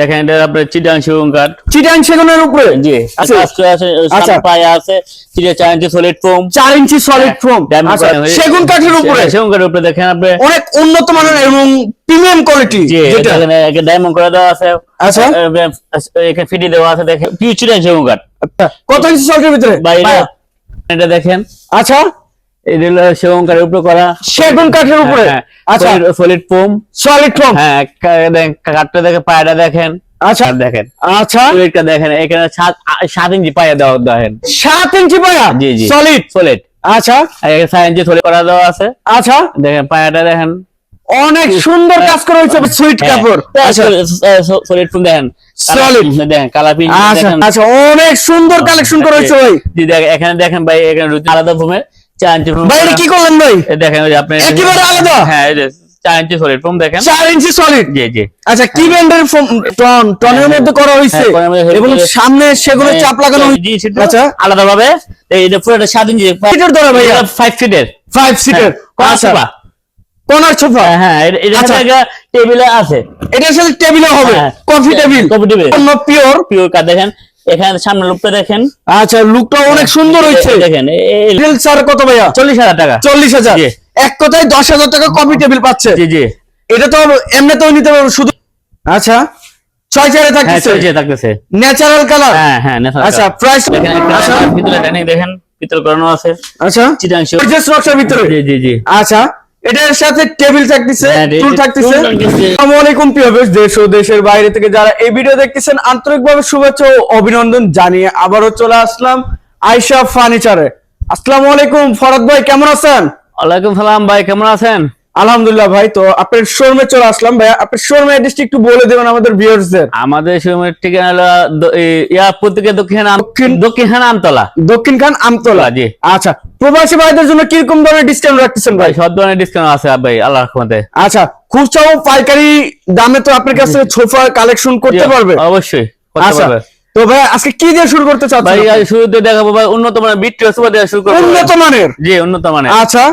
দেখেন এটা আপনার চিটাং সেগুন কাঠ। চিটাং সেগুনের উপরে? জি আচ্ছা। পায়ে আছে চিটা চার ইঞ্চি সলিড ফোম চার ইঞ্চি সলিড ফোম আচ্ছা সেগুন কাঠের উপরে? সেগুন কাঠের উপরে দেখেন আপনি অনেক উন্নত মানের এবং প্রিমিয়াম কোয়ালিটি যেটা। ডায়মন্ড করে দেওয়া আছে। আচ্ছা। এখানে ফিটি দেওয়া আছে দেখেন। পিউ চিটাং সেগুন কাঠ। আচ্ছা, কত ইঞ্চি সলিডের ভিতরে? এটা দেখেন। আচ্ছা। এটা হলো সেগুন কাঠের উপরে করা। সেগুন কাঠের উপরে? আচ্ছা। সলিড ফোম সলিড ফোম হ্যাঁ দেখেন, কাঠটা দেখে পায়টা দেখেন। আচ্ছা। দেখেন। আচ্ছা। ওয়েটটা দেখেন এখানে সাত আ- সাত ইঞ্চি পায়ে দেওয়া দেখেন। ইঞ্চি পায়া? জি, জি। সলিড? সলিড। আচ্ছা। এখানে ইঞ্চি সলিড করা দেওয়া আছে। আচ্ছা। দেখেন পায়াটা দেখেন। অনেক সুন্দর কাজ করা হয়েছে সুইট হ্যাঁ, কাপড়। আচ্ছা। সলিড ফুল দেখেন। প্রিন্ট আচ্ছা আচ্ছা অনেক সুন্দর কালেকশন করা হয়েছে ভাই। জি দেখেন এখানে দেখেন ভাই এখানে আলাদা ফোমের চার ইঞ্চি ভাই এটা কি করলেন ভাই? দেখেন ওই আপনি একেবারে আলাদা? হ্যাঁ এই যে চার ইঞ্চি সলিড ফোম দেখেন। চার ইঞ্চি সলিড জি জি। আচ্ছা কি ব্র্যান্ডের টন টনের মধ্যে করা হয়েছে হ্যাঁ, এবং সামনে সেগুলো চাপ লাগানো হয়েছে আচ্ছা। আলাদা ভাবে এটা পুরোটা সাত ইঞ্চি ধরে ভাইয়া। ফাইভ ফিটের ফাইভ সিটের আচ্ছা। কর্নার সোফা হ্যাঁ এটা- এটা আচ্ছা। টেবিলে আছে। এটার সাথে টেবিলে হবে। হ্যাঁ। Coffee table coffee table. Pure pure দেখেন। এখানে সামনে লুকটা দেখেন। আচ্ছা লুকটা অনেক সুন্দর হয়েছে। দেখেন স্যার কত ভাইয়া? চল্লিশ হাজার টাকা। চল্লিশ হাজার। এক কথায় দশ হাজার টাকা কফি টেবিল পাচ্ছে। জি জি। এটা তো এমনিতেও নিতে পারব শুধু আচ্ছা ছয় চারে হ্যাঁ থাকতেছে? ন্যাচারাল কালার হ্যাঁ হ্যাঁ আচ্ছা প্রাইস দেখেন আচ্ছা। ভিতরে ডাইনিং দেখেন পিতল করানো আছে। আচ্ছা। চিটাংশ নকশার ভিতরে? জি জি জি। আচ্ছা। এটার সাথে টেবিল থাকতেছে হ্যাঁ, টুল থাকতেছে। আসসালামু আলাইকুম প্রিয় ভিউয়ার্স দেশ ও দেশের বাইরে থেকে যারা এই ভিডিও দেখতেছেন আন্তরিকভাবে শুভেচ্ছা ও অভিনন্দন জানিয়ে আবারও চলে আসলাম আয়শা ফার্নিচারে। আসসালামু আলাইকুম ফরাদ ভাই কেমন আছেন? ওয়ালাইকুম সালাম ভাই কেমন আছেন? আলহামদুলিল্লাহ ভাই তো আপনার শোরুমে চলে আসলাম। ভাই আপনার শোরুমে অ্যাড্রেসটি একটু বলে দেবেন আমাদের ভিউয়ার্সদের। আমাদের শোরুমের ঠিকানা হলো এয়ারপোর্ট থেকে দক্ষিণ দক্ষিণ- দক্ষিণ আমতলা। দক্ষিণ খান আমতলা। জি। আচ্ছা প্রবাসী ভাইদের জন্য কীরকম ধরনের ডিসকাউন্ট রাখতেছেন ভাই? ভাই সব ধরনের ডিসকাউন্ট আছে ভাই আল্লাহ রহমতে। আচ্ছা খুচরা ও পাইকারি দামে তো আপনার কাছে সোফা কালেকশন করতে পারবে। অবশ্যই করতে আচ্ছা পারবে। তো ভাই আজকে কি দিয়ে শুরু করতে ভাই চাচ্ছেন আজ শুরুতে দেখাবো ভাই উন্নত মানের বিট সোফা দিয়ে শুরু করব উন্নত মানের? জি উন্নত মানের। আচ্ছা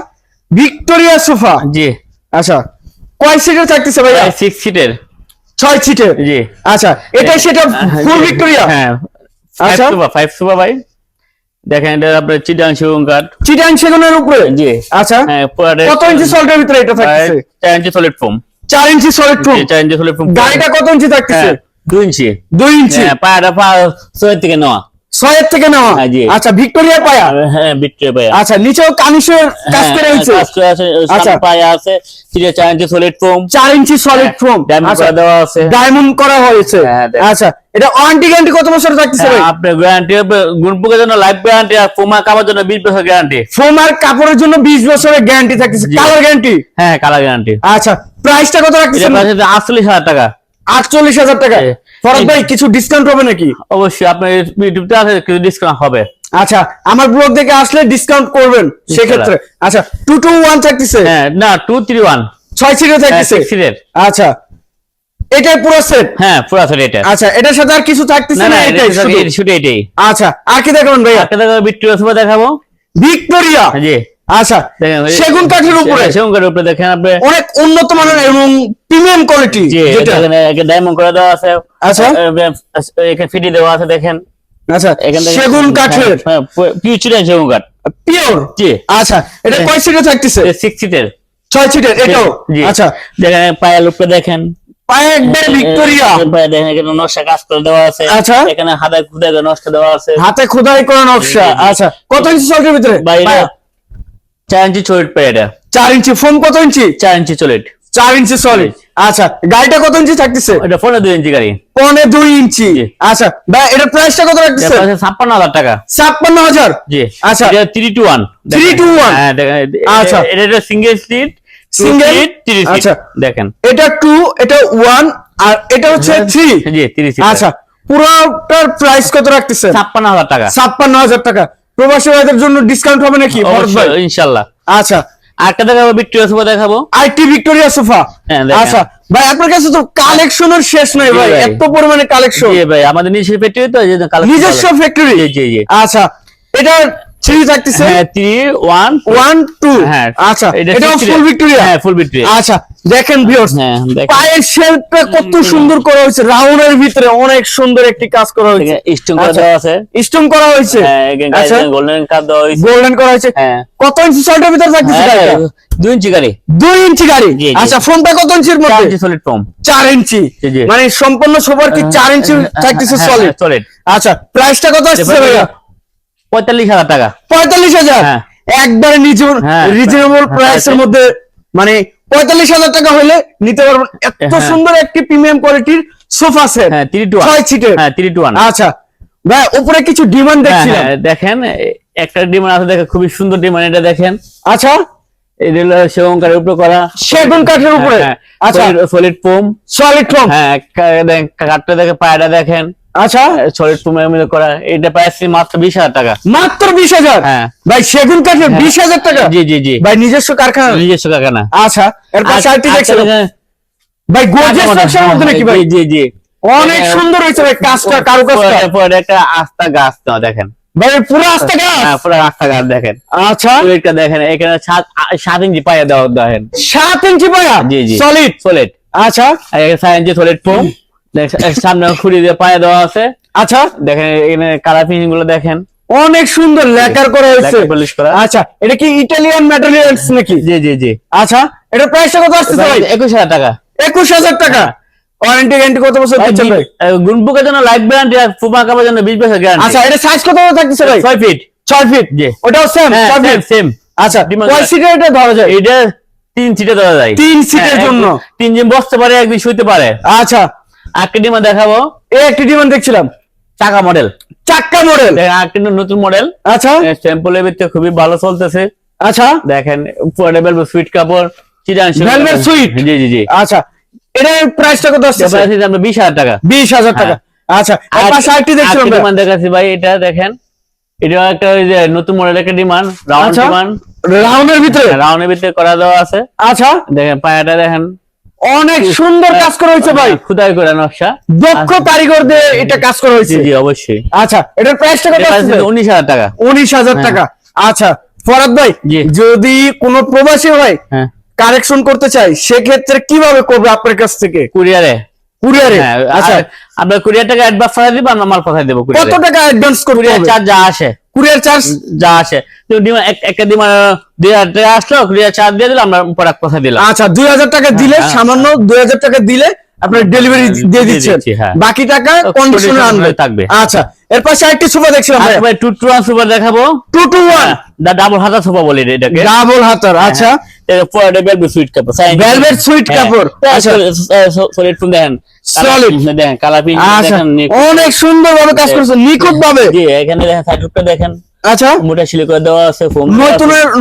ভিক্টোরিয়া সোফা? জি। আচ্ছা কয় সিটের থাকতেছে ভাইয়া? সিক্স সিটের ছয় সিটের জি। আচ্ছা এটাই সেটা ফুল ভিক্টোরিয়া? হ্যাঁ। আচ্ছা। ফাইভ সুপার ভাই। দেখেন এটা আপনার চিটাং সেগুন কাঠ। চিটাং সেগুনের উপরে? জি। আচ্ছা। হ্যাঁ কত ইঞ্চি সল্টের ভিতরে এটা থাকতেছে? চার ইঞ্চি সলিড ফোম চার ইঞ্চি সলিড ফোম চার ইঞ্চি সলিড ফোম গাড়িটা কত ইঞ্চি থাকতেছে? দুই ইঞ্চি দুই ইঞ্চি হ্যাঁ পায়াটা পা ছয়ের থেকে নেওয়া ছয়ের থেকে নেওয়া? হ্যাঁ, আচ্ছা ভিক্টোরিয়া পায়া? হ্যাঁ বিট্রে পায়া। আচ্ছা নিচেও কানিসের কাজ হ্যাঁ, করে হয়েছে? আছে আচ্ছা। পায়া আছে চিটে চার ইঞ্চি সলিড ফোম চার ইঞ্চি সলিড ফোম ডায়মন্ড করে দেওয়া আছে। ডায়মন্ড করা হয়েছে। হ্যাঁ, আচ্ছা এটা ওয়ারেন্টি গ্যারান্টি কত বছর থাকতেছে ভাই? আপনার গ্যারান্টি গুণপুকের জন্য লাইফ গ্যারান্টি আর পোমা কামার জন্য বিশ বছর গ্যারান্টি ফোম আর কাপড়ের জন্য বিশ বছরের গ্যারান্টি থাকতেছে। কালার গ্যারান্টি হ্যাঁ কালার গ্যারান্টি আচ্ছা প্রাইসটা কত রাখতেছেন? প্রাইস হচ্ছে আটচল্লিশ হাজার টাকা। আটচল্লিশ হাজার টাকা। জি। ফরাদ ভাই কিছু ডিসকাউন্ট হবে নাকি? অবশ্যই আপনার ইউটিউবতে আছে কিছু ডিসকাউন্ট হবে। আচ্ছা আমার ব্লগ দেখে আসলে ডিসকাউন্ট করবেন সেক্ষেত্রে। আচ্ছা টু টু ওয়ান থাকতেছে? হ্যাঁ না টু থ্রি ওয়ান ছয় থাকতেছে? সিক্স আচ্ছা এটাই পুরো সেট হ্যাঁ পুরো আছে এটা আচ্ছা এটার সাথে আর কিছু থাকতেছে না এটাই শুধু? এটাই আচ্ছা আর কি দেখাবেন ভাইয়া? একটা দেখাবো বিট্রিয়া সোফা দেখাবো। ভিক্টোরিয়া জি। আচ্ছা সেগুন কাঠের উপরে। সেগুন কাঠের উপরে দেখেন আপনি। অনেক উন্নত মানের এবং প্রিমিয়াম কোয়ালিটি যেটা। ডায়মন্ড করে দেওয়া আছে। আচ্ছা। আহ, এখানে ফিটি দেওয়া আছে দেখেন। আচ্ছা এখান সেগুন কাঠের। ফিউচার সেগুন কাঠ। পিওর জি। আচ্ছা এটা কয় সিটে থাকতেছে? সিক্স সিটের ছয় সিটের এটাও? আচ্ছা। দেখেন পায়ের উপরে দেখেন। পায়ে একবারে ভিক্টোরিয়া। পায়ে দেখেন এখানে নকশা কাজ করে দেওয়া আছে। আচ্ছা। এখানে হাতে খুদে নকশা দেওয়া আছে। হাতে খোদাই করা নকশা। আচ্ছা কত ইঞ্চি সল্টের ভিতরে? বাইরে। চার ইঞ্চি চলিট পায়ে এটা চার ইঞ্চি ফোম কত ইঞ্চি? চার ইঞ্চি চলিট চার ইঞ্চি সলিড আচ্ছা গাড়িটা কত ইঞ্চি থাকতেছে? এটা ফোনে দুই ইঞ্চি গাড়ি। পনে দুই ইঞ্চি। আচ্ছা ভাই এটার প্রাইসটা কত রাখতেছে? ছাপ্পান্ন হাজার টাকা। ছাপ্পান্ন হাজার? জি। আচ্ছা। এটা থ্রি টু ওয়ান 3-2-1 হ্যাঁ দেখেন আচ্ছা। এটা এটা সিঙ্গেল সিট? থ্রি আচ্ছা। দেখেন। এটা টু এটা ওয়ান আর এটা হচ্ছে থ্রি জি থ্রি আচ্ছা পুরোটার প্রাইস কত রাখতেছে? ছাপ্পান্ন হাজার টাকা। ছাপ্পান্ন হাজার টাকা। প্রবাসী ভাইদের জন্য ডিসকাউন্ট হবে নাকি? ভরত ভাই? ইনশাল্লাহ। আচ্ছা। আরেকটা দেখাবো ভিক্টোরিয়া সোফা দেখাবো। IT Victoria sofa. হ্যাঁ, আচ্ছা ভাই আপনার কাছে তো কালেকশনের শেষ নাই ভাই। এত পরিমাণে কালেকশন ভাই আমাদের নিজস্ব ফ্যাক্টরি তো নিজস্ব ফ্যাক্টরি জি জি আচ্ছা এটা থ্রি থাকতেছে হ্যাঁ থ্রি ওয়ান ওয়ান টু হ্যাঁ আচ্ছা এটা ফুল ভিক্টোরিয়া হ্যাঁ ফুল ভিক্টোরিয়া আচ্ছা দেখেন ভিউয়ার্স হ্যাঁ পায়ের শেপটা কত সুন্দর করা হয়েছে। রাউন্ডের ভিতরে অনেক সুন্দর একটি কাজ করা হয়েছে। স্টোন করে আচ্ছা। আছে। স্টোন করা হয়েছে। হ্যাঁ আচ্ছা গোল্ডেন কাপ দেওয়া হয়েছে। গোল্ডেন করা হয়েছে। হ্যাঁ। কত ইঞ্চি শর্টের ভিতরে থাকতেছে দুই ইঞ্চি গাড়ি। দুই ইঞ্চি গাড়ি। আচ্ছা ফোনটা কত ইঞ্চির মধ্যে? ইঞ্চি সলিড ফোম চার ইঞ্চি। মানে সম্পূর্ণ সোফার কি চার ইঞ্চি থাকতেছে সলিড সলিড আচ্ছা প্রাইসটা কত আসছে ভাইয়া পঁয়তাল্লিশ হাজার টাকা। পঁয়তাল্লিশ হাজার? হ্যাঁ। একবারে হ্যাঁ, রিজনেবল হ্যাঁ, প্রাইসের মধ্যে মানে পঁয়তাল্লিশ হাজার টাকা হলে নিতে পারবেন। এত হ্যাঁ। সুন্দর একটি প্রিমিয়াম কোয়ালিটির সোফা সেট হ্যাঁ থ্রি টু ছয় সিটের হ্যাঁ থ্রি টু ওয়ান আচ্ছা। ভাই উপরে কিছু ডিমান্ড দেখছিলাম। দেখেন একটা ডিমান্ড আছে দেখেন খুবই সুন্দর ডিমান্ড এটা দেখেন। আচ্ছা। এটা হলো সেগুন কাঠের উপরে করা। সেগুন কাঠের উপরে। আচ্ছা। সলিড ফোম সলিড ফোম হ্যাঁ দেখেন, কাঠটা দেখে পায়রা দেখেন। আচ্ছা? সলিড মধ্যে করা এটা প্রাইস মাত্র বিশ হাজার টাকা। মাত্র বিশ হাজার? হ্যাঁ। ভাই সেগুন কাঠের বিশ হাজার টাকা? জি জি জি। ভাই নিজস্ব কারখানা? নিজস্ব কারখানা। আচ্ছা এর পাশে আরেকটি আচ্ছা, ভাই গোর্জিয়াস নকশার মধ্যে নাকি ভাই? জি জি। অনেক সুন্দর হয়েছে ভাই কাজটা কারুকাজটা। পরে- একটা আস্থা গাছ তো দেখেন। ভাই পুরো আস্তে গাছ? হ্যাঁ পুরো আস্থা গাছ দেখেন। আচ্ছা। ওইটা দেখেন এখানে সাত আ- সাত ইঞ্চি পায়ে দেওয়া দেখেন। সাত ইঞ্চি পায়া? জি, জি। সলিড সলিড আচ্ছা। সাত ইঞ্চি সলিড ফোম সামনে খুঁড়ি দিয়ে পায়ে দেওয়া আছে। আচ্ছা। দেখেন এখানে কালার ফিনিশিংগুলো দেখেন। অনেক সুন্দর লেকার করা হয়েছে। polish করা। আচ্ছা এটা কি ইটালিয়ান ম্যাটেরিয়ালস নাকি? জি জি জি। আচ্ছা এটা প্রাইসটা কত আসছে ভাই একুশ হাজার টাকা। একুশ হাজার টাকা। ওয়ারেন্টি গ্যারান্টি কত বছর দিচ্ছেন ভাই? গুনবুকের জন্য লাইফ গ্যারান্টি আর ফুমা কাপের জন্য বিশ বছর গ্যারান্টি আচ্ছা এটা সাইজ কত থাকতেছে ভাই? ছয় ফিট ছয় ফিট জি। ওটাও সেম হ্যাঁ ছয় সেম ফিট সেম আচ্ছা কয়। সিটের এটা ধরা যায়? এটা তিন সিটে ধরা যায়। তিন সিটের হ্যাঁ, জন্য? একদিন- তিন দিন বসতে পারে একদিন শুইতে পারে। আচ্ছা আরেকটি ডিমা দেখাবো। এই একটি ডিমান্ড দেখছিলাম। চাকা মডেল চাক্কা মডেল আরেকটি নতুন মডেল আচ্ছা। স্যাম্পলের ভিতরে খুবই ভালো চলতেছে। আচ্ছা। দেখেন পোর্টেবল সুইট কাপড় চিরান Velvet suite? জি জি জি। আচ্ছা। এটার প্রাইসটা কত আসছে আমরা বিশ হাজার টাকা। বিশ হাজার টাকা। আচ্ছা। আর- পাশে আরেকটি দেখছিলাম দেখাচ্ছি ভাই এটা দেখেন। এটা একটা ওই যে নতুন মডেল একটা ডিমান্ড রাউন্ড ডিমান্ড রাউন্ডের ভিতরে? রাউন্ডের ভিতরে করা দেওয়া আছে। আচ্ছা। দেখেন পায়াটা দেখেন। অনেক সুন্দর কাজ করা হয়েছে ভাই। খুদাই করে নকশা। দক্ষ কারিগর দিয়ে এটা কাজ করা হয়েছে। জি অবশ্যই। আচ্ছা এটার প্রাইসটা কত উনিশ হাজার টাকা। উনিশ হাজার হ্যাঁ। টাকা আচ্ছা ফরাদ ভাই যদি কোনো প্রবাসী ভাই হ্যাঁ। কারেকশন করতে চাই সেক্ষেত্রে কীভাবে করবে আপনার কাছ থেকে? কুরিয়ারে। কুরিয়ারে? হ্যাঁ আচ্ছা। আচ্ছা আপনার কুরিয়ার টাকা অ্যাডভান্স পাঠিয়ে দিব আমরা মাল পাঠিয়ে দেবো কত টাকা অ্যাডভান্স করতে কুরিয়ার হবে? চার্জ যা আসে। Courier charge? যা আসে। একটা দুই হাজার টাকা আসলো কুরিয়ার চার্জ দিয়ে দিলাম আমরা প্রোডাক্ট দিলাম। আচ্ছা দুই হাজার টাকা দিলে হ্যাঁ, সামান্য দুই হাজার টাকা দিলে আপনার ডেলিভারি হ্যাঁ, দিয়ে দিয়ে দিচ্ছেন। হ্যাঁ। বাকি টাকা তো কন্ডিশনে আনবে থাকবে। আচ্ছা এর পাশে আরেকটি সোফা দেখছিলাম আচ্ছা ভাই। টু সুপার দেখাবো। টু টু ওয়ান ডাবল হাতা সোফা বলি এটাকে। ডাবল হাতার আচ্ছা। সুইট কাপড় suite কাপড়, আচ্ছা। সলিড আচ্ছা। অনেক সুন্দর ভাবে কাজ করেছে নিখুঁত ভাবে এখানে দেখেন দেখেন। আচ্ছা। মোটা সিলি করে দেওয়া আছে ফোম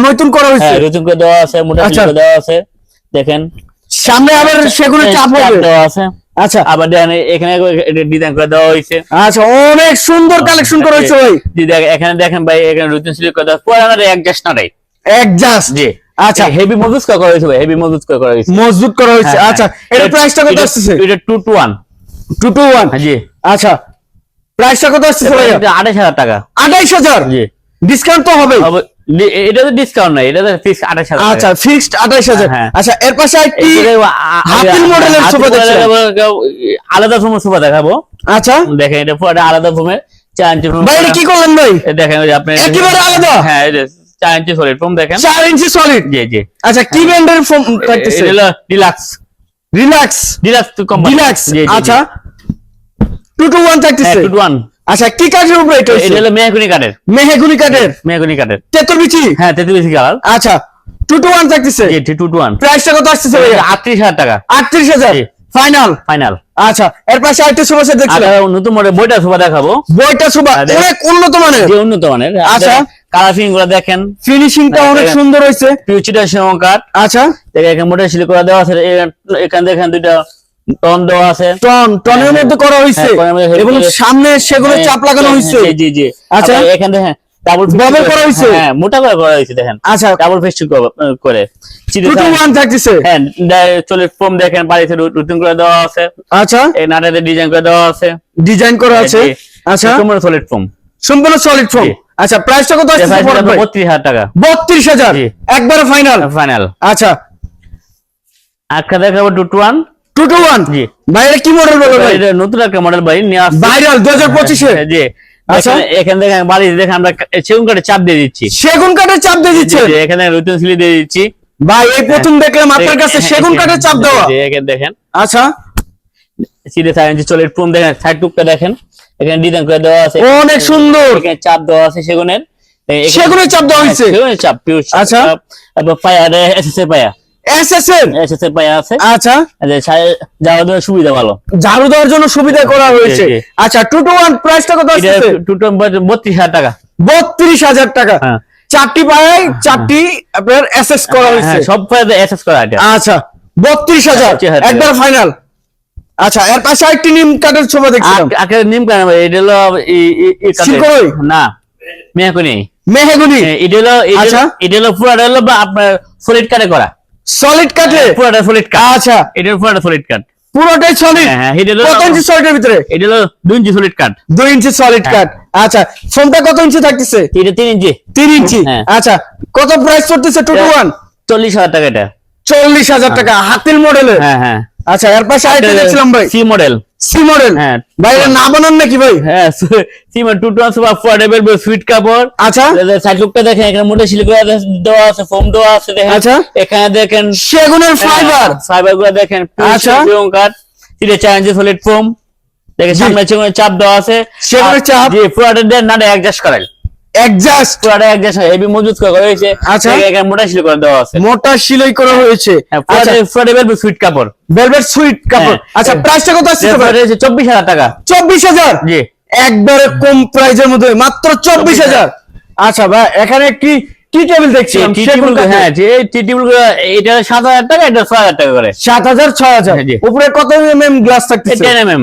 নতুন করা হয়েছে। হ্যাঁ নতুন করে দেওয়া আছে মোটা আচ্ছা। করে দেওয়া আছে দেখেন। সামনে আবার সেগুলো চাপ হবে। দেওয়া আছে। আচ্ছা। আবার দেখেন এখানে ডিজাইন করে দেওয়া হয়েছে। আচ্ছা অনেক সুন্দর কালেকশন করা হয়েছে ভাই। এখানে দেখেন ভাই এখানে রুটিন সিলি করে দেওয়া পুরানো অ্যাডজাস্ট না রাই একজাস্ট জি। আচ্ছা। হেভি মজুত করা হয়েছে ভাই হেভি মজুত করা হয়েছে মজবুত করা হয়েছে। হ্যাঁ, আচ্ছা হ্যাঁ। এর প্রাইসটা কত আসছে এটা two two one two two one জি। আচ্ছা প্রাইসটা কত আসছে ভাই আঠাশ হাজার টাকা। আঠাইশ হাজার? জি। ডিসকাউন্ট তো হবে এটা তো ডিসকাউন্ট নাই এটা তো ফিক্স আঠাশ হাজার আচ্ছা ফিক্সড আঠাইশ হাজার। হ্যাঁ। আচ্ছা এর পাশে একটি এটা আ- মডেলের সোফা মডেলের আলাদা ফোমের সোফা দেখাবো। আচ্ছা। দেখেন এটা পুরো আলাদা চার ইঞ্চি ভাই এটা কি করলেন ভাই? দেখেন আপনি একেবারে আলাদা? হ্যাঁ এই চার ইঞ্চি সলিড ফোম দেখেন। চার ইঞ্চি সলিড জি জি। আচ্ছা কি ব্র্যান্ডের ফোম থাকতেছে হলো ডিলাক্স রিল্যাক্স ডিলাক্স তো আচ্ছা। টু টু ওয়ান থাকতেছে টু ওয়ান আচ্ছা কি কাঠের উপরে এটা এটা হলো মেহগুনি কাঠের। মেহেগুনি কাঠের? মেহগুনি কাঠের। তেতুল বিচি? হ্যাঁ তেতুলিশি কালার আচ্ছা টু টু ওয়ান থাকতেছে জি টু টু ওয়ান প্রাইসটা কত আসতেছে আটত্রিশ হাজার টাকা। আটত্রিশ হাজার? জি। ফাইনাল ফাইনাল আচ্ছা এর পাশে আরেকটা সোফা সেট দেখছিলাম নতুন মডেল বইটা সোফা দেখাবো। বইটা সোফা অনেক উন্নত মানের। যে উন্নত মানের। আচ্ছা। কালারগুলো দেখেন। ফিনিশিংটা অনেক সুন্দর হয়েছে। পিউচিটা সেরকম আচ্ছা। দেখেন এখানে মোটা সিলি করে দেওয়া আছে এখানে দেখেন দুইটা টন দেওয়া আছে। টন টনের হ্যাঁ, মধ্যে করা হয়েছে। হ্যাঁ, মধ্যে এবং সামনে সেগুলো হ্যাঁ, চাপ লাগানো হ্যাঁ, হয়েছে। জি জি আচ্ছা। আচ্ছা এখানে দেখেন ডাবল Double করা। হয়েছে? হ্যাঁ মোটা করে করা হয়েছে দেখেন। আচ্ছা। ডাবল ফেস্টিং করে ওয়ান থাকতেছে? হ্যাঁ চলে ফোম দেখেন বাড়িতে রুটিন করে দেওয়া আছে। আচ্ছা। এই নাটাতে ডিজাইন করে দেওয়া আছে। ডিজাইন করা আছে? আচ্ছা। তোমার সলিড ফোম সম্পূর্ণ সলিড জি। আচ্ছা প্রাইসটা কত আসছে বত্রিশ হাজার টাকা। বত্রিশ হাজার? জি। একবারে ফাইনাল ফাইনাল আচ্ছা। একটা দেখাবো two two one two two one জি। ভাই এটা কি মডেল বলো ভাই? এটা নতুন একটা মডেল বাড়ি নিয়ে আসছে। ভাইরাল দু হাজার পঁচিশে? জি। আচ্ছা। এখানে- এখান থেকে বাড়ি দেখে আমরা সেগুন কাঠে চাপ দিয়ে দিচ্ছি। সেগুন কাঠের চাপ দিয়ে জি, এখানে নতুন সিলি দিয়ে দিচ্ছি। ভাই এই প্রথম দেখলাম আপনার কাছে সেগুন কাঠের চাপ দেওয়া। এখানে দেখেন। আচ্ছা। সিধে সাইড ইঞ্চি চলে প্রুম দেখেন সাইড টুকটা দেখেন। এখানে ডিজাইন করে দেওয়া আছে। অনেক সুন্দর। এখানে চাপ দেওয়া আছে সেগুনের। সেগুনের চাপ দেওয়া হয়েছে? হ্যাঁ, সেগুনের চাপ পিওর আচ্ছা। পায়া পায়া। এস এস এর এসএস এর পায়া আছে। আচ্ছা। সাই- সুবিধা ভালো। ঝাড়ু দেওয়ার জন্য সুবিধা করা হয়েছে। আচ্ছা টু টু ওয়ান প্রাইসটা কত বত্রিশ হাজার টাকা। বত্রিশ হাজার টাকা। হ্যাঁ। চারটি পায়ে চারটি আপনার এসএস করা হয়েছে। হ্যাঁ, সব এসএস করা আচ্ছা বত্রিশ হাজার। 32,000 একবার ফাইনাল আচ্ছা এর পাশে আরেকটি নিম কাঠের দেখছিলাম। নিম এটা হলো? না নেই মেহেগুনি। এটা হলো এটা আচ্ছা। হলো- পুরাটা হলো বা আপনার সলিড কাটে করা। সলিড কাটে পুরোটা সলিড কাট আচ্ছা। এটা পুরোটা সলিড কাট পুরোটাই সলিড হ্যাঁ, হ্যাঁ, এটা কত ইঞ্চি সলিডের ভিতরে? এটা হলো 2 ইঞ্চি সলিড কাট 2 ইঞ্চি সলিড কাট আচ্ছা ফোনটা কত ইঞ্চি থাকতেছে? এটা 3 ইঞ্চি 3 ইঞ্চি হ্যাঁ। আচ্ছা কত প্রাইস করতেছে টু টু ওয়ান চল্লিশ হাজার টাকা এটা। চল্লিশ হাজার টাকা হাতিল মডেলে হ্যাঁ হ্যাঁ। আচ্ছা এর পাশে আরেকটা দেখছিলাম ভাই। সি মডেল সি মডেল হ্যাঁ। ভাই এটা না বানান নাকি ভাই হ্যাঁ C model two two super foldable suite কাপড় আচ্ছা সাইড লুকটা দেখেন এখানে মোটা দেওয়া আছে ফোম দেওয়া আছে দেখেন আচ্ছা। এখানে দেখেন সেগুনের ফাইবার ফাইবারগুলো দেখেন আচ্ছা। কাঠ সিটে চার ইঞ্চি সলিড ফোম দেখেন। সামনে চাপ দেওয়া আছে সেগুনের চাপ? জি দেন না অ্যাডজাস্ট করেন অ্যাডজাস্ট পুরোটা অ্যাডজাস্ট হয়। মজবুত করা হয়েছে। আচ্ছা। এখানে মোটা সিলাই দেওয়া আছে। মোটা সিলাই করা হয়েছে। হ্যাঁ, আচ্ছা। সুইট কাপড়। ভেলভেট সুইট কাপড়। হ্যাঁ। আচ্ছা প্রাইসটা কত আসছে টাকা। চব্বিশ হাজার? জি। একবারে কম প্রাইজের মধ্যে। মাত্র চব্বিশ হাজার। আচ্ছা ভাই এখানে টি টেবিল দেখছি? হ্যাঁ যে টি টেবিল এটা সাত হাজার টাকা এটা ছয় হাজার টাকা করে। সাত হাজার ছয় হাজার। হ্যাঁ, উপরে কত এমএম গ্লাস থাকছে টেন এমএম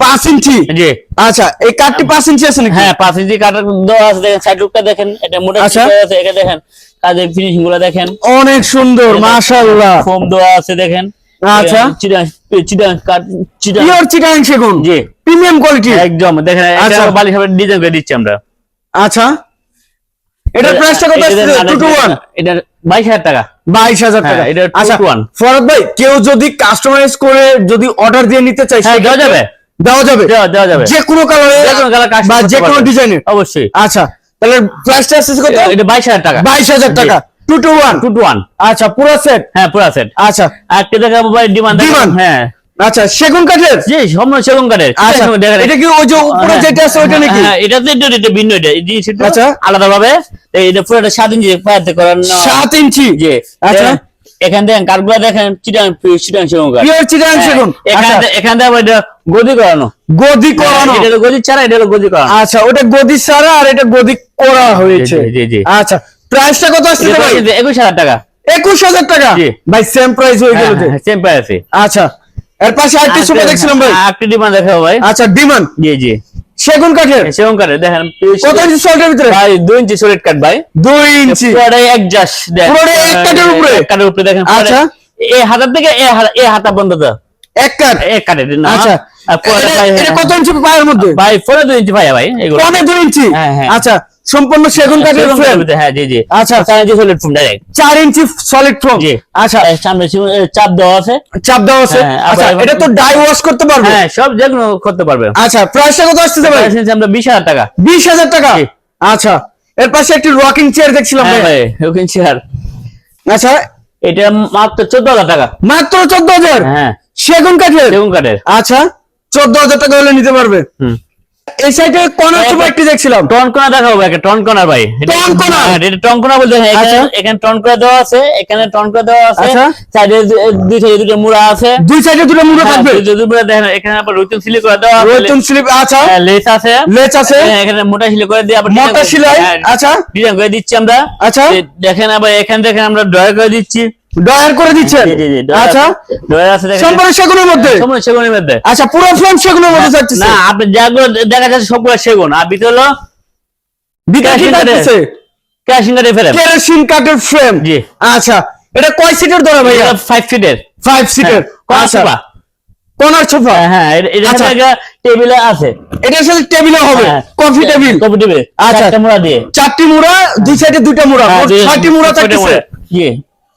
পাঁচ ইঞ্চি? জি। আচ্ছা এই কাঠটি পাঁচ ইঞ্চি আছে নাকি? হ্যাঁ পাঁচ ইঞ্চি কাঠ দেওয়া আছে দেখেন সাইড লুকটা দেখেন এটা মোটা আচ্ছা। আছে দেখেন কাজের ফিনিশিংগুলো দেখেন। অনেক সুন্দর মাশাআল্লাহ। ফোম দেওয়া আছে দেখেন। আচ্ছা। চিটাং চিটাং কাঠ চিটাং। পিওর চিটাং সেগুন। জি। প্রিমিয়াম কোয়ালিটি একদম দেখেন আচ্ছা। এটা বালি হিসাবে ডিজাইন করে দিচ্ছি আমরা। আচ্ছা। এটার প্রাইসটা কত আসছে এটা টাকা। হ্যাঁ, এটা আচ্ছা। ফরদ ভাই কেউ যদি কাস্টমাইজ করে যদি অর্ডার দিয়ে নিতে চায় হ্যাঁ, যাবে। দেওয়া যাবে? দেওয়া যাবে। যে কোনো কালারে যে কোনো colour বা যে কোনো। ডিজাইনের অবশ্যই। আচ্ছা তাহলে প্রাইসটা আসছে কত? এটা বাইশ হাজার টাকা। বাইশ হাজার টাকা। Two two one two two one আচ্ছা পুরো সেট হ্যাঁ পুরা সেট আচ্ছা। আর কে দেখাবো ভাই ডিমান্ড? হ্যাঁ। আচ্ছা সেগুন কাঠের? জি সম্পূর্ণ সেগুন কাঠের। আচ্ছা এটা কি ওই যে উপরে যেটা আছে ওইটা নাকি? হ্যাঁ, এটা তো এটা এটা ভিন্ন এটা। এই জিনিসটা আচ্ছা। আলাদা ভাবে এটা পুরোটা সাত ইঞ্চি পায়াতে করার সাত ইঞ্চি? জি। আচ্ছা। এখান থেকে কাঠগুলো দেখেন চিটাং চিটাং সেগুন কাঠ পিওর চিটাং সেগুন। এখান আচ্ছা। থেকে- এখান থেকে এটা গদি করানো। গদি করানো। এটা হলো গদি ছাড়া এটা হলো গদি করানো। আচ্ছা ওটা গদি সারা আর এটা গদি করা হয়েছে। জি, জি। আচ্ছা প্রাইসটা কত আসছে ভাই? প্রাইস একুশ হাজার টাকা। একুশ হাজার টাকা? জি। ভাই সেম প্রাইস হয়ে গেল যে। সেম প্রাইস আচ্ছা এর পাশে আরেকটি সুপার দেখছিলাম ভাই। একটি ডিমান্ড দেখাবো ভাই। আচ্ছা ডিমান্ড জি জি। সেগুন কাঠের? সেগুন কাঠের দেখেন কত ইঞ্চি সল্টের ভিতরে? ভাই দুই ইঞ্চি সলিড কাঠ ভাই। দুই ইঞ্চি। পুরোটাই এক জাস পুরোটাই এক কাঠের উপরে? কাঠের উপরে দেখেন আচ্ছা। এই হাতার থেকে এ হাত- বন্ধ তো। এক কাঠ? এক কাঠের না। আচ্ছা। কত ইঞ্চি পায়ের মধ্যে? ভাই পরে দুই ইঞ্চি ভাই ভাই এগুলো। পনে দুই ইঞ্চি? হ্যাঁ, হ্যাঁ। আচ্ছা। সম্পূর্ণ সেগুন কাঠের ফ্রেম হ্যাঁ জি জি। আচ্ছা। চার ইঞ্চি সলিড ফোম ডাইরেক্ট চার ইঞ্চি সলিড ফ্রেম জি। আচ্ছা। সামনে চাপ দেওয়া আছে। চাপ দেওয়া আছে? হ্যাঁ, আচ্ছা এটা তো ডাই ওয়াশ করতে পারবে? হ্যাঁ সব যেগুলো করতে পারবে। আচ্ছা প্রাইসটা কত আসতেছে ভাই? প্রাইস আমরা বিশ হাজার টাকা। বিশ হাজার টাকা? আচ্ছা। এর পাশে একটি রকিং চেয়ার দেখছিলাম হ্যাঁ ভাই। ওখানে চেয়ার আচ্ছা। এটা মাত্র চোদ্দ হাজার টাকা। মাত্র চোদ্দ হাজার? হ্যাঁ। সেগুন কাঠের? সেগুন কাঠের। আচ্ছা। চোদ্দ হাজার টাকা হলে নিতে পারবে। হুম। এই সাইডে কর্নার সোফা একটি দেখছিলাম। টন কোনা দেখাবো একটা টন কোনা ভাই টন কোনা? এটা টন কোনা বলতে হয়। এখানে আচ্ছা। এখানে টন কোনা দেওয়া আছে এখানে টন কোনা দেওয়া আছে। আচ্ছা। সাইডে দুই সাইডে দুটো মুড়া আছে। দুই সাইডে দুটো মুড়ো হ্যাঁ, থাকবে। দুই মুড়া দেখেন এখানে আবার রুটিন সিলি করে দেওয়া আছে। স্লিপ আচ্ছা। হ্যাঁ, লেস আছে। লেচ আছে। এখানে মোটা সিলি করে দিয়ে আবার মোটা সেলাই আচ্ছা। ডিজাইন করে দিচ্ছি আমরা। আচ্ছা। দেখেন আবার এখান থেকে আমরা ড্রয়ার করে দিচ্ছি। ডয়ার করে দিচ্ছেন? আচ্ছা আছে। সম্পূর্ণ সেগুনের মধ্যে? সম্পূর্ণ সেগুনের মধ্যে। আচ্ছা পুরো ফ্রেম সেগুনের মধ্যে যাচ্ছে না আপনি যেগুলো দেখা যাচ্ছে সবগুলো সেগুন। আর ভিতরে হলো ভিতরে কি ক্যাশিং কাঠের। থাকতেছে ক্যাশিং কাঠের ফ্রেম জি। আচ্ছা এটা কয় সিটের ধরে ভাইয়া? ফাইভ ফিটের ফাইভ সিটের আচ্ছা কর্নার সোফা হ্যাঁ এটা- এটা আচ্ছা। টেবিলে আছে। এটার সাথে টেবিলে হবে। হ্যাঁ। কফি টেবিল কফি টেবিল আচ্ছা। আচ্ছা মোড়া দিয়ে। চারটি মুড়া দুই সাইডে দুইটা মুড়া। হ্যাঁ, ছয়টি মুড়া মুড়া। জি।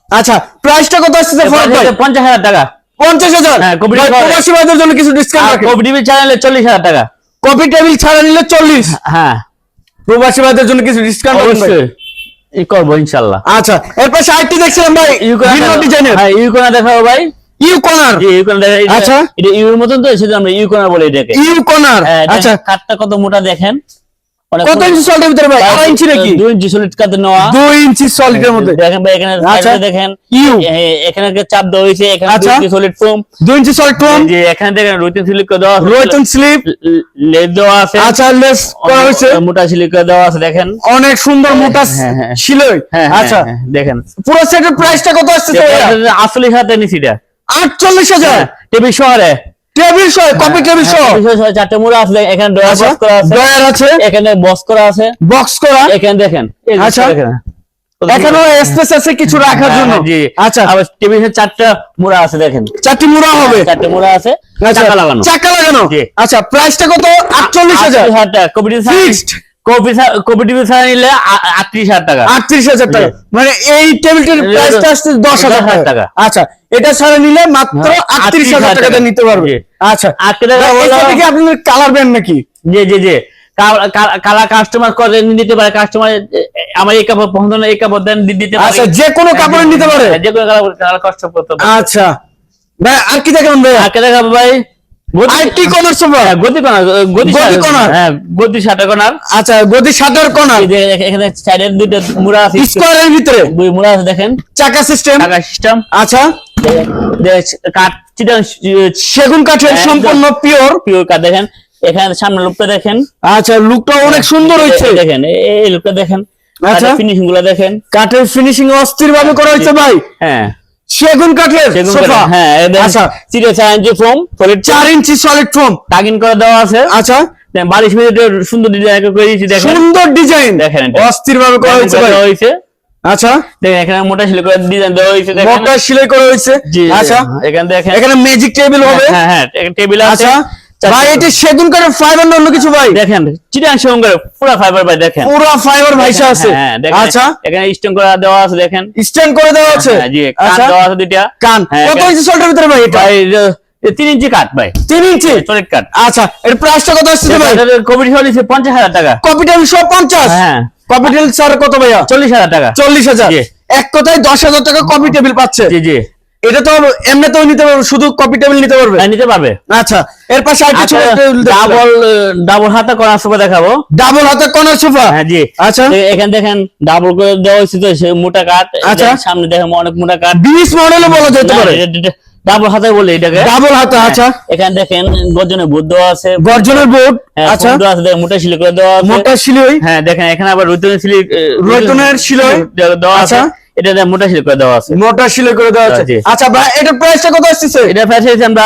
আচ্ছা প্রাইসটা কত আসছে ফরদ ভাই? পঞ্চাশ হাজার টাকা। পঞ্চাশ হাজার? হ্যাঁ, কফি ভাই, টেবিল- প্রবাসী ভাইদের জন্য কিছু ডিসকাউন্ট রাখেন। কফি টেবিল চ্যানেলে চল্লিশ হাজার টাকা। কফি টেবিল ছাড়া নিলে চল্লিশ। হ্যাঁ প্রবাসী ভাইদের জন্য কিছু ডিসকাউন্ট অবশ্যই। ই করব ইনশাল্লাহ। আচ্ছা এরপর সাইডটি দেখছিলাম ভাই ভিন্ন ডিজাইনের হ্যাঁ ইউকোনা দেখাবো ভাই। ইউকোনার। কর্নার জি ইউকোনা আচ্ছা। এটা ইউর মতন তো সেটা আমরা ইউকোনা বলে এটাকে। ইউকোনার। হ্যাঁ, আচ্ছা। কাঠটা কত মোটা দেখেন। কত। ইঞ্চি সল্টের ভিতরে ভাই? আড়াই ইঞ্চি নাকি? দুই ইঞ্চি সলিড কাঠ নেওয়া। দুই ইঞ্চি সলিডের মধ্যে। দেখেন ভাই এখানে আচ্ছা। সাইডে দেখেন ইউ। এখানে একটা চাপ দেওয়া হয়েছে এখানে আচ্ছা। সলিড ফোম দুই ইঞ্চি সলিড ফোম যে এখানে দেখেন রুটিন দেওয়া আছে। স্লিপ দেওয়া আছে। আচ্ছা লেস করা হয়েছে। মোটা সিলিক দেওয়া আছে দেখেন। অনেক সুন্দর মোটা হ্যাঁ, হ্যাঁ। শিলই। হ্যাঁ আচ্ছা। দেখেন। পুরো সেটের প্রাইসটা কত আসছে আসলে হাতে নিছি এটা। আটচল্লিশ হাজার। টেবিল শহরে। টেবিল সহ কপি টেবিল সহ। চারটে মুড়া আছে এখানে ডয়ার আচ্ছা বক্স করা আছে। ডয়ার আছে। এখানে বক্স করা আছে। বক্স করা। এখানে দেখেন আচ্ছা। এখানেও স্পেস আছে কিছু রাখার হ্যাঁ, জন্য। হ্যাঁ, আচ্ছা। আবার টেবিলের চারটা মুড়া আছে দেখেন। চারটি মুড়া হবে। চারটে মুড়া আছে। আচ্ছা, লাগানো। চাকা লাগানো। আচ্ছা প্রাইসটা কত? আটচল্লিশ হাজার। আটত্রিশ হাজার। ছাড়া নিলে আটত্রিশ হাজার টাকা। আটত্রিশ হাজার টাকা। মানে এই টেবিলটির এটা প্রাইসটা আসছে দশ হাজার টাকা। আচ্ছা এটা ছাড়া নিলে মাত্র হ্যাঁ, আটত্রিশ হাজার টাকাতে টাকা। নিতে পারবে। জি। আচ্ছা কি আপনাদের কালার ব্যান্ড নাকি? জি জি জি। কালা কাস্টমার করে নিতে পারে। কাস্টমার আমার এই কাপড় পছন্দ না এই কাপড় দেন দিতে পারে। আচ্ছা যে কোনো কাপড়ে নিতে পারে। হ্যাঁ, যে কোনো কালার করতে আচ্ছা। ভাই আর কি দেখাবেন ভাই আজকে দেখাবো ভাই গদি- আর সোফা হ্যাঁ, গদি কোনার গদি গদি কোনার। হ্যাঁ গদি কোনার আচ্ছা গদি সাদার কর্নার এই যে এখানে সাইডের দুইটা মুড়া আছে। স্কোয়ারের ভিতরে। দুই মুড়া আছে দেখেন। চাকা সিস্টেম। সিস্টেম। আচ্ছা। কাঠ সেগুন কাঠের সম্পূর্ণ পিওর। পিওর কাঠ দেখেন। এখানে সামনে লুকটা দেখেন। আচ্ছা লুকটা অনেক সুন্দর হয়েছে। দেখেন এই- এই লুকটা দেখেন। আচ্ছা। ফিনিশিংগুলো দেখেন। কাঠের ফিনিশিং অস্থির ভাবে করা হয়েছে ভাই। হ্যাঁ। সেগুন কাঠের সোফা। হ্যাঁ আচ্ছা। চিটে চার ইঞ্চি ফোম সলিড চার ইঞ্চি সলিড ফোম টাগিন করে দেওয়া আছে। আচ্ছা। বারিশ মিনিটে সুন্দর ডিজাইন করে দিয়েছি দেখেন। সুন্দর ডিজাইন দেখেন অস্থির ভাবে করা হয়েছে ভাই। হয়েছে। আচ্ছা। দেখেন এখানে মোটা সিলাই করে ডিজাইন দেওয়া হয়েছে দেখেন। মোটা সিলাই করা হয়েছে। আচ্ছা। এখানে দেখেন। এখানে ম্যাজিক টেবিল হবে। হ্যাঁ হ্যাঁ টেবিল আছে। আচ্ছা। ভাই এটা সেগুন কাঠের ফাইবার না অন্য কিছু ভাই? দেখেন চিটাং সেগুন পুরো ফাইবার ভাই দেখেন। পুরো ফাইবার ভাইসা আছে। হ্যাঁ দেখেন। আচ্ছা। এখানে স্টোন করা দেওয়া আছে দেখেন। স্ট্যান্ড করে দেওয়া আছে? হ্যাঁ, জি কাঠ আচ্ছা। দেওয়া আছে দুইটা। কান হ্যাঁ, কত ইঞ্চি সল্টের ভিতরে ভাই এটা? তিন ইঞ্চি কাঠ ভাই। তিন ইঞ্চি? কাঠ। আচ্ছা এর প্রাইসটা কত আসছে ভাই? হয়েছে পঞ্চাশ হাজার টাকা। কপিটাল সব পঞ্চাশ? হ্যাঁ। কপিটাল স্যার কত ভাইয়া? চল্লিশ হাজার টাকা। চল্লিশ হাজার। এক কথায় দশ হাজার টাকা কপি টেবিল পাচ্ছে। জি জি। এটা তো এমনিতেও নিতে পারবে শুধু কপি টেবিল নিতে পারবে? হ্যাঁ, নিতে পারবে। আচ্ছা এর পাশে ছোট টেবিল ডাবল ডাবল হাতা করা সোফা দেখাবো। ডাবল হাতে কর্নার সোফা হ্যাঁ জি। আচ্ছা। তো এখানে দেখেন ডাবল করে দেওয়া হয়েছে তো সে মোটা কাঠ। আচ্ছা। সামনে দেখেন অনেক মোটা কাঠ। বিশ মডেলও বলা যেতে পারে। ডাবল হাতে বলে এটাকে। ডাবল হাতে হ্যাঁ, আচ্ছা। এখানে দেখেন গর্জনে বুদ্ধ দেওয়া আছে। গর্জনের বোর্ড হ্যাঁ, আচ্ছা। দেওয়া আছে দেখেন, মোটা শিলে করে দেওয়া আছে। মোটা সিলই। হ্যাঁ দেখেন এখানে আবার রুতনের শিলি রুতনের শিলই? দেওয়া আছে। আচ্ছা। এটা মোটা শিলে করে দেওয়া আছে। মোটা সিলাই করে দেওয়া আছে। আচ্ছা ভাই এটার প্রাইসটা কত আসছে এটা পেয়েছি আমরা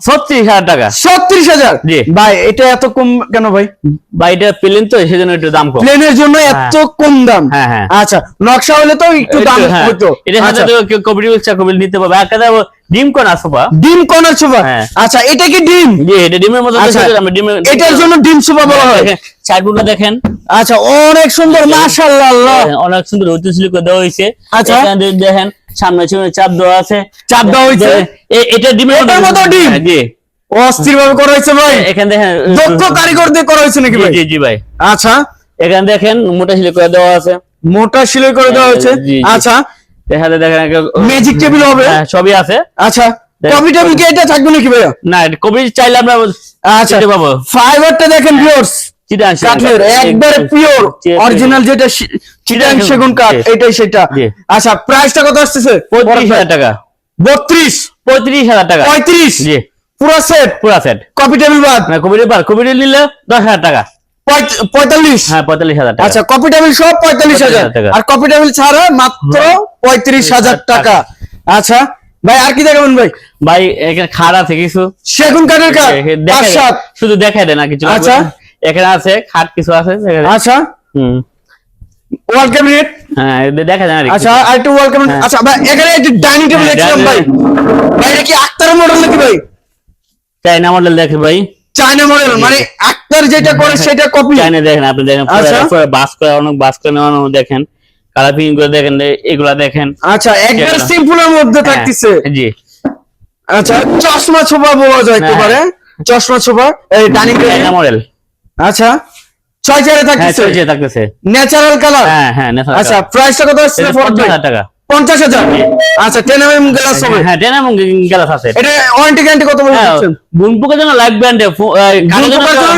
ছত্রিশ হাজার টাকা। ছত্রিশ হাজার? জি। ভাই এটা এত কম কেন ভাই? বা এটা পেলেন তো সেজন্য একটু দাম কম। প্লেনের জন্য এত কম দাম? হ্যাঁ, হ্যাঁ। আচ্ছা নকশা হলে তো একটু দাম হ্যাঁ। হতো। এটার সাথে আচ্ছা। কেউ কবির ইচ্ছা কবির নিতে পারবে। আর কাদা ডিম কোন সোফা ডিম কর্নার সোফা হ্যাঁ। আচ্ছা এটা কি ডিম? জি এটা ডিমের মতো আচ্ছা আমরা ডিমের এটার জন্য ডিম সোফা বলা হয় সাইডগুলো দেখেন। আচ্ছা অনেক সুন্দর মাশাআল্লাহ। আল্লাহ হ্যাঁ, অনেক সুন্দর ঐতিহ্য দেওয়া হয়েছে। আচ্ছা। দেখেন সামনে সামনে চাপ দেওয়া আছে। চাপ দেওয়া হয়েছে? এটা ডিমের মতো ডিম? হ্যাঁ, জি। অস্থির ভাবে করা হয়েছে ভাই? এখানে দেখেন দক্ষ কারিগর দিয়ে করা হয়েছে নাকি ভাই? জি জি ভাই। আচ্ছা। এখানে দেখেন মোটা শিলে করে দেওয়া আছে। মোটা সিলাই করে দেওয়া হয়েছে। আচ্ছা। দেখাতে দেখেন ম্যাজিক টেবিল হবে? হ্যাঁ, সবই আছে। আচ্ছা। কপি টেবিল কি এটা থাকবে নাকি ভাইয়া? না কবি চাইলে আমরা আচ্ছা। পাবো। ফাইবারটা দেখেন ভিউয়ার্স কাঠের একবারে পিওর অরিজিনাল যেটা চিটাং সেগুন, সেগুন কাঠ। এটাই সেটা। আচ্ছা প্রাইসটা কত আসতেছে? পঁয়ত্রিশ হাজার টাকা। বত্রিশ। পঁয়ত্রিশ হাজার টাকা। পঁয়ত্রিশ। জি পুরো সেট পুরা সেট কপি টেবিল বাদ। কবির পার কবির নিলে দশ হাজার টাকা। পঁয়তাল্লিশ। হ্যাঁ পঁয়তাল্লিশ হাজার টাকা। আচ্ছা কপি টেবিল সব পঁয়তাল্লিশ হাজার। টাকা। আর কপি টেবিল ছাড়া মাত্র পঁয়ত্রিশ হাজার টাকা। আচ্ছা ভাই আর কি দেখাবেন ভাই? ভাই এখানে আছে কিছু। সেগুন কাঠের কাঠ। শুধু দেখাই দেয় না কিছু আচ্ছা। এখানে আছে খাট কিছু আছে আচ্ছা। হুম। ওয়াল ক্যাবিনেট হ্যাঁ দেখা যায়। আচ্ছা আর একটু ওয়াল ক্যাবিনেট হ্যাঁ। আচ্ছা ভাই এখানে একটু ডাইনিং টেবিল হ্যাঁ, দেখছিলাম ভাই। ভাই এটা কি আক্তারের মডেল নাকি ভাই? চাইনা মডেল দেখে ভাই। চায়না মডেল মানে আক্তার যেটা করে সেটা কপি চাইনা দেখেন আপনি দেখেন আচ্ছা। বাস করে অনেক বাস করে নেওয়ানো দেখেন। কালার প্রিন্ট করে দেখেন এগুলা দেখেন। আচ্ছা একবার। সিম্পলের মধ্যে হ্যাঁ, থাকতেছে। জি। আচ্ছা চশমা ছোপা বলা যায় হ্যাঁ। একেবারে চশমা ছোপা এই ডাইনিং টেবিল মডেল আচ্ছা ছয় হ্যাঁ থাকতেছে চলছে থাকতেছে। ন্যাচারাল কালার হ্যাঁ হ্যাঁ আচ্ছা প্রাইসটা কত আসছে এটা পঞ্চাশ হাজার টাকা। পঞ্চাশ হাজার? আচ্ছা গ্লাস হবে। হ্যাঁ আছে। এটা ওয়ারেন্টি গ্যারান্টি কত হ্যাঁ জন্য লাইফ বুনপুকের জন্য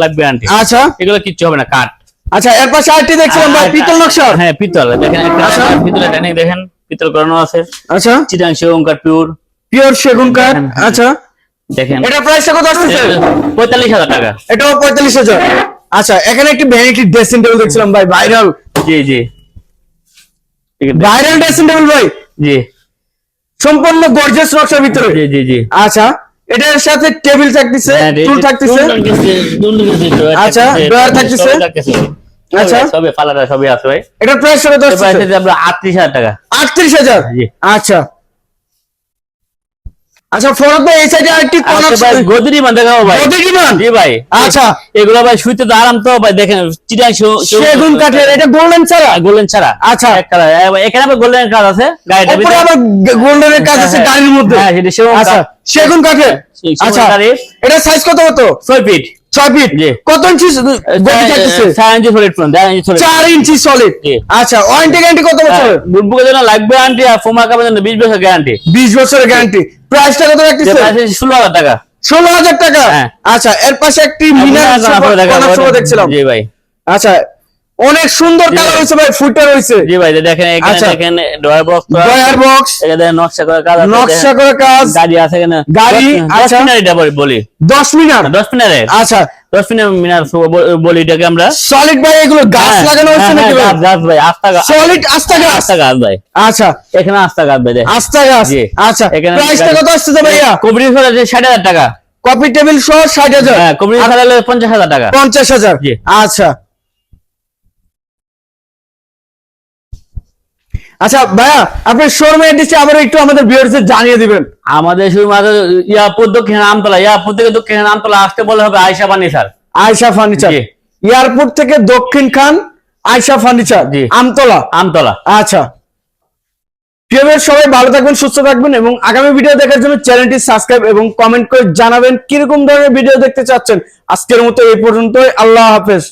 লাইফ ব্যান্ডে আচ্ছা। এগুলো কিচ্ছু হবে না কাঠ আচ্ছা এর পাশে আরেকটি দেখছিলাম ভাই পিতল নকশা। হ্যাঁ পিতল। দেখেন একটা আচ্ছা। পিতলের ডাইনিং দেখেন পিতল করানো আছে। আচ্ছা। Chittagong pure pure. সেগুন কাঠ হ্যাঁ, হ্যাঁ। আচ্ছা। দেখেন। এটা প্রাইসটা কত আসছে পঁয়তাল্লিশ হাজার টাকা। এটাও পঁয়তাল্লিশ হাজার। আচ্ছা এখানে একটি ভ্যানিটি ড্রেসিং টেবিল দেখছিলাম ভাই ভাইরাল জি জি। ভাইরাল ড্রেসিং টেবিল ভাই। জি। সম্পূর্ণ গর্জিয়াস নকশার ভিতরে। জি জি জি। আচ্ছা এটার সাথে টেবিল থাকতেছে হ্যাঁ, টুল থাকতেছে। টুল থাকতেছে, আচ্ছা, সবই থাকতেছে। আচ্ছা। সবই ফালাটা সবই আছে ভাই। এটার প্রাইস কত আসছে আপনার আটত্রিশ হাজার টাকা। আটত্রিশ হাজার। জি। আচ্ছা। আচ্ছা ফরত ভাই এই সাইডে আরেকটি কর্নার আচ্ছা ভাই গদিরি মান দেখাবো ভাই। জি ভাই। আচ্ছা। এগুলো ভাই শুইতে তো আরাম তো ভাই দেখেন চিটাং সেগুন কাঠের এটা গোল্ডেন ছাড়া? গোল্ডেন ছাড়া। আচ্ছা। এক কালার এখানে আবার গোল্ডেন কাজ আছে গাড়িটা উপরে আবার গোল্ডেনের কাজ আছে হ্যাঁ, গাড়ির মধ্যে। হ্যাঁ, সেটা সেগুন আচ্ছা সেগুন কাঠের? আচ্ছা। এটা সাইজ কত হতো? ছয় ফিট ছয় ফিট। কত ইঞ্চি থাকতেছে ইঞ্চি সলিড চার ইঞ্চি সলিড। আচ্ছা ওয়ারেন্টি গ্যারান্টি কত বছর বুটবুকের জন্য লাগবে গ্যারান্টি আর ফোমা কাপের জন্য বিশ বছর গ্যারান্টি বিশ বছরের গ্যারান্টি প্রাইসটা কত রাখতেছে ষোলো হাজার টাকা। ষোলো হাজার টাকা? হ্যাঁ। আচ্ছা এর পাশে একটি মিনার দেখছিলাম। জি ভাই। আচ্ছা অনেক সুন্দর। কালার হয়েছে ভাই ফুটে রয়েছে। জি ভাই দেখেন এখানে আচ্ছা। দেখেন ডয়ার বক্স ডয়ার বক্স। এখানে দেখেন নকশা করে কাজ নকশা দেখেন। করে কাজ। গাড়ি আছে এখানে। গাড়ি, আচ্ছা। মিনার এটা বলি- বলি। দশ মিনার? দশ মিনারের আচ্ছা। দশ মিনার মিনার বলি এটাকে আমরা। সলিড ভাই এগুলো গাছ হ্যাঁ, লাগানো হচ্ছে হ্যাঁ, নাকি ভাই? গাছ ভাই আস্তা গাছ। সলিড আস্তা গাছ? আস্তা গাছ ভাই। আচ্ছা। এখানে আস্তা গাছ ভাই দেখ। আস্তা গাছ। আচ্ছা। এখানে প্রাইসটা কত আসছে ভাইয়া? কবরি ফেলে ষাট হাজার টাকা। কপি টেবিল সহ ষাট হাজার। হ্যাঁ কবরি ফেলে পঞ্চাশ হাজার টাকা। পঞ্চাশ হাজার। জি। আচ্ছা। আচ্ছা ভাইয়া আপনি শোরুমে এসেছে আবার একটু আমাদের ভিউয়ার্সদের জানিয়ে দিবেন। আমাদের শুধুমাত্র ইয়াপুর দক্ষিণ আমতলা ইয়াপুর থেকে দক্ষিণ আমতলা আসতে বলে হবে বানি স্যার আয়শা ফার্নিচার। এয়ারপোর্ট থেকে দক্ষিণ খান আয়শা ফার্নিচার জি। আমতলা। আমতলা। আচ্ছা। প্রিয় সবাই ভালো থাকবেন সুস্থ থাকবেন এবং আগামী ভিডিও দেখার জন্য চ্যানেলটি সাবস্ক্রাইব এবং কমেন্ট করে জানাবেন কীরকম ধরনের ভিডিও দেখতে চাচ্ছেন। আজকের মতো এই পর্যন্তই। আল্লাহ হাফেজ।